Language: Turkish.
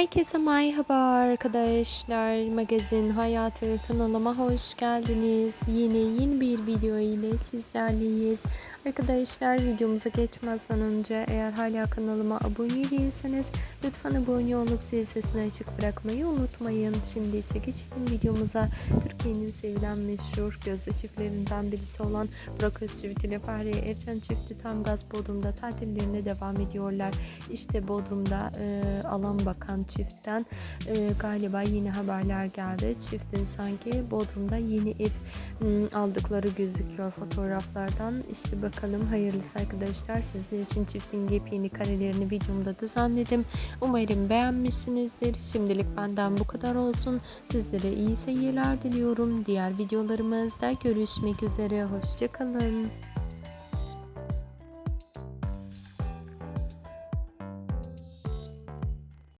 Herkese merhaba arkadaşlar. Magazin Hayatı kanalıma hoş geldiniz. Yine yeni bir video ile sizlerleyiz. Arkadaşlar videomuza geçmezden önce eğer hala kanalıma abone değilseniz lütfen abone olup zil sesini açık bırakmayı unutmayın. Şimdi ise geçelim videomuza. Türkiye'nin sevilen meşhur gözde çiftlerinden birisi olan Burak Özçivit ile Fahriye Erçen çifti tam gaz Bodrum'da tatillerine devam ediyorlar. İşte Bodrum'da e, alan bakan çiftten e, galiba yeni haberler geldi. Çiftin sanki Bodrum'da yeni ev aldıkları gözüküyor fotoğraflardan. İşte bakalım hayırlısı arkadaşlar. Sizler için çiftin yepyeni karelerini videomda düzenledim. Umarım beğenmişsinizdir. Şimdilik benden bu kadar olsun. Sizlere iyi seyirler diliyorum. Diğer videolarımızda görüşmek üzere. Hoşçakalın.